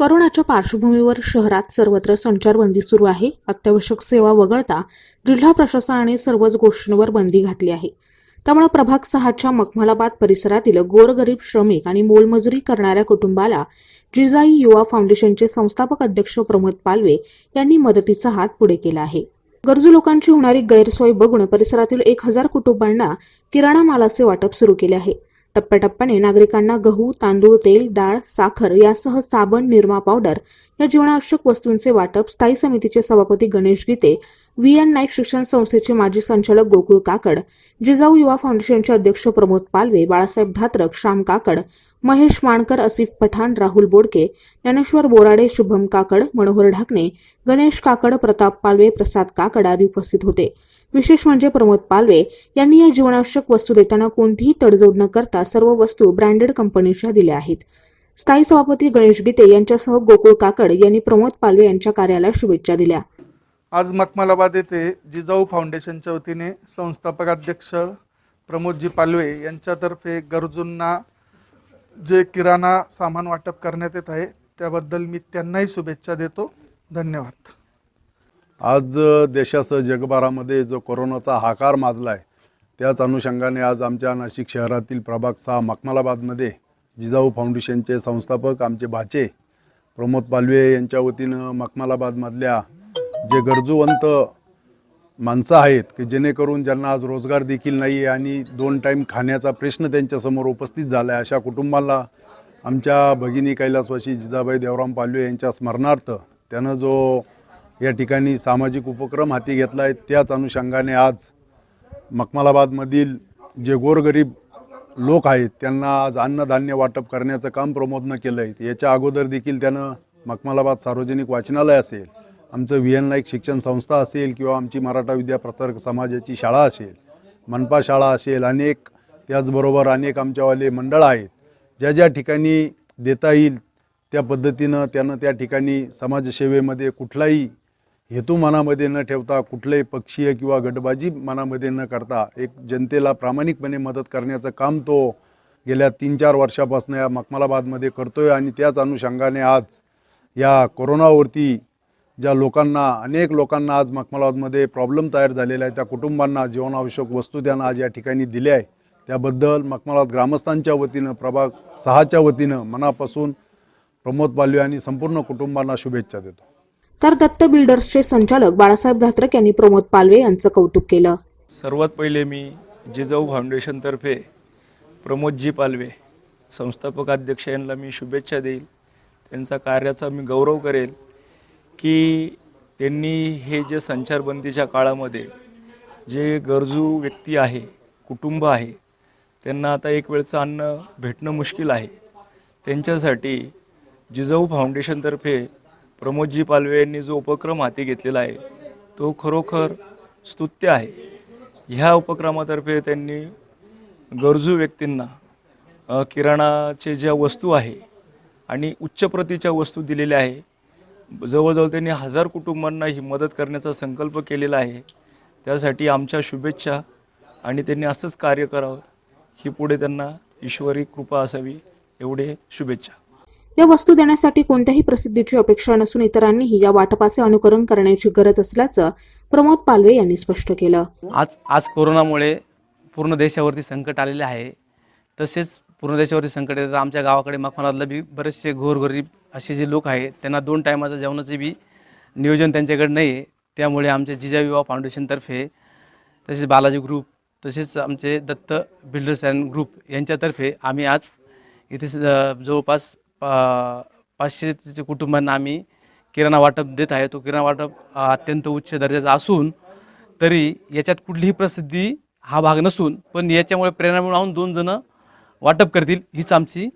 कोरोनाच्या पार्श्वभूमीवर शहरात सर्वत्र संचारबंदी सुरू आहे. अत्यावश्यक सेवा वगळता जिल्हा प्रशासनाने सर्वच गोष्टींवर बंदी घातली आहे. त्यामुळे प्रभाग सहाच्या मखमलाबाद परिसरातील गोरगरीब श्रमिक आणि मोलमजुरी करणाऱ्या कुटुंबाला जिजाई युवा फाउंडेशनचे संस्थापक अध्यक्ष प्रमोद पालवे यांनी मदतीचा हात पुढे केला आहे. गरजू लोकांची होणारी गैरसोय बघून परिसरातील एक हजार कुटुंबांना किराणा मालाचे वाटप सुरू केले आहे. टप्प्याटप्प्याने नागरिकांना गहू तांदूळ तेल डाळ साखर यासह साबण निरमा पावडर या जीवनावश्यक वस्तूंचे वाटप स्थायी समितीचे सभापती गणेश गीते व्ही एन नाईक शिक्षण संस्थेचे माजी संचालक गोकुळ काकड जिजाऊ युवा फाउंडेशनचे अध्यक्ष प्रमोद पालवे बाळासाहेब धात्रक श्याम काकड महेश माणकर असिफ पठाण राहुल बोडके ज्ञानेश्वर बोराडे शुभम काकड मनोहर ढाकणे गणेश काकड प्रताप पालवे प्रसाद काकड आदी उपस्थित होते. विशेष म्हणजे प्रमोद पालवे यांनी या जीवनावश्यक वस्तू देताना कोणतीही तडजोड न करता सर्व वस्तू ब्रँडेड कंपनीच्या दिल्या आहेत. स्थायी सभापती गणेश गीते यांच्यासह गोकुळ काकड यांनी प्रमोद पालवे यांच्या कार्याला शुभेच्छा दिल्या. आज मखमलाबाद येथे जिजाऊ फाउंडेशनच्या वतीने संस्थापक अध्यक्ष प्रमोदजी पालवे यांच्यातर्फे गरजूंना जे किराणा सामान वाटप करण्यात येत आहे त्याबद्दल मी त्यांनाही शुभेच्छा देतो. धन्यवाद. आज देशासह जगभरामध्ये जो कोरोनाचा हाकार माजला आहे त्याच अनुषंगाने आज आमच्या नाशिक शहरातील प्रभाग सहा मखमलाबादमध्ये जिजाऊ फाउंडेशनचे संस्थापक आमचे भाचे प्रमोद पालवे यांच्या वतीनं मखमलाबादमधल्या जे गरजूवंत माणसं आहेत की जेणेकरून ज्यांना आज रोजगार देखील नाही आहे आणि दोन टाईम खाण्याचा प्रश्न त्यांच्यासमोर उपस्थित झाला आहे अशा कुटुंबाला आमच्या भगिनी कैलासवाशी जिजाबाई देवराम पालवे यांच्या स्मरणार्थ त्यानं जो या ठिकाणी सामाजिक उपक्रम हाती घेतला आहे. त्याच अनुषंगाने आज मखमलाबादमधील जे गोरगरीब लोक आहेत त्यांना आज अन्नधान्य वाटप करण्याचं काम प्रमोदनं केलं आहे याच्या अगोदर देखील त्यानं मखमलाबाद सार्वजनिक वाचनालय असेल आमचं व्ही एन नाईक शिक्षण संस्था असेल किंवा आमची मराठा विद्या प्रसारक समाजाची शाळा असेल मनपा शाळा असेल अनेक त्याचबरोबर अनेक आमच्यावाले मंडळ आहेत. ज्या ज्या ठिकाणी देता येईल त्या पद्धतीनं त्यानं त्या ठिकाणी समाजसेवेमध्ये कुठलाही हेतू मनामध्ये न ठेवता कुठलेही पक्षीय किंवा गटबाजी मनामध्ये न करता एक जनतेला प्रामाणिकपणे मदत करण्याचं काम तो गेल्या तीन चार वर्षापासून या मखमलाबादमध्ये आहे आणि त्याच अनुषंगाने आज या कोरोनावरती ज्या लोकांना अनेक लोकांना आज मखमलाबादमध्ये प्रॉब्लेम तयार झालेला आहे त्या कुटुंबांना जीवनावश्यक वस्तू त्यांना आज या ठिकाणी दिल्या आहे. त्याबद्दल मखमलाबाद ग्रामस्थांच्या वतीनं प्रभाग सहाच्या वतीनं मनापासून प्रमोद पालवे आणि संपूर्ण कुटुंबांना शुभेच्छा देतो. तर दत्त बिल्डर्सचे संचालक बाळासाहेब धात्रक यांनी प्रमोद पालवे यांचं कौतुक केलं. सर्वात पहिले मी जिजाऊ फाउंडेशनतर्फे प्रमोदजी पालवे संस्थापक अध्यक्ष यांना मी शुभेच्छा देईल. त्यांचा कार्याचा मी गौरव करेल की त्यांनी हे जे संचारबंदीच्या काळामध्ये जे गरजू व्यक्ती आहे कुटुंब आहे त्यांना आता एक वेळचं अन्न भेटणं मुश्किल आहे. त्यांच्यासाठी जिजाऊ फाउंडेशनतर्फे प्रमोदजी पालवे यांनी जो उपक्रम हाती घेतलेला आहे तो खरोखर स्तुत्य आहे. ह्या उपक्रमातर्फे त्यांनी गरजू व्यक्तींना किराणाचे ज्या वस्तू आहे आणि उच्च प्रतीच्या वस्तू दिलेल्या आहे जवळजवळ त्यांनी हजार कुटुंबांना ही मदत करण्याचा संकल्प केलेला आहे. त्यासाठी आमच्या शुभेच्छा आणि त्यांनी असंच कार्य करावं ही पुढे त्यांना ईश्वरी कृपा असावी एवढे शुभेच्छा. या वस्तू देण्यासाठी कोणत्याही प्रसिद्धीची अपेक्षा नसून इतरांनीही या वाटपाचे अनुकरण करण्याची गरज असल्याचं प्रमोद पालवे यांनी स्पष्ट केलं. आज आज कोरोनामुळे पूर्ण देशावरती संकट आलेले आहे. तसेच पूर्ण देशावरती संकट येतात आमच्या गावाकडे मखमलातलं बी बरेचसे गोरगरीब असे जे लोक आहेत त्यांना दोन टायमाचं जेवणाचे बी नियोजन त्यांच्याकडे नाही आहे त्यामुळे आमच्या जिजा विवाह फाउंडेशनतर्फे तसेच बालाजी ग्रुप तसेच आमचे दत्त बिल्डर्स अँड ग्रुप यांच्यातर्फे आम्ही आज इथे जवळपास पा पाचशे कुटुंबांना आम्ही किराणा वाटप देत आहे. तो किराणा वाटप अत्यंत उच्च दर्जाचा असून तरी याच्यात कुठलीही प्रसिद्धी हा भाग नसून पण याच्यामुळे प्रेरणा मिळवून दोन जणं वाटप करतील हीच आमची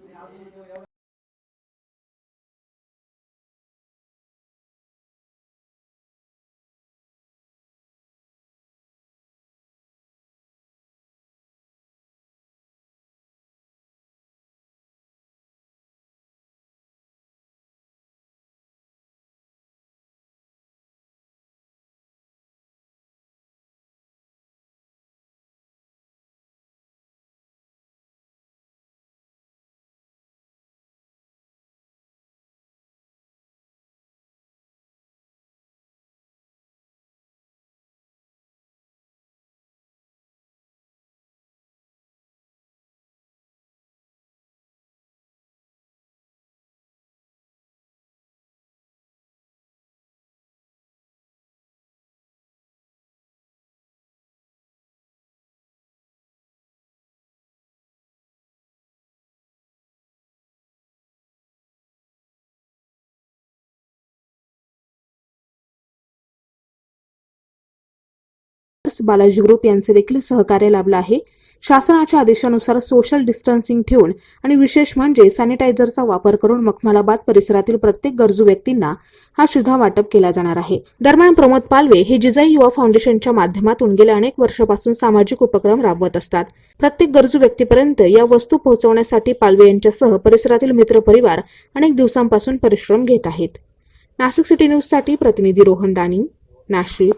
ट्रॅव्हल्स बालाजी ग्रुप यांचे देखील सहकार्य लाभलं आहे. शासनाच्या आदेशानुसार सोशल डिस्टन्सिंग ठेवून आणि विशेष म्हणजे सॅनिटायझरचा वापर करून मखमालाबाद परिसरातील प्रत्येक गरजू व्यक्तींना हा सुद्धा वाटप केला जाणार आहे. दरम्यान प्रमोद पालवे हे जिजाई युवा फाउंडेशनच्या माध्यमातून गेल्या अनेक वर्षापासून सामाजिक उपक्रम राबवत असतात. प्रत्येक गरजू व्यक्तीपर्यंत या वस्तू पोहोचवण्यासाठी पालवे यांच्यासह परिसरातील मित्रपरिवार अनेक दिवसांपासून परिश्रम घेत आहेत. नाशिक सिटी न्यूजसाठी प्रतिनिधी रोहन दानी नाशिक.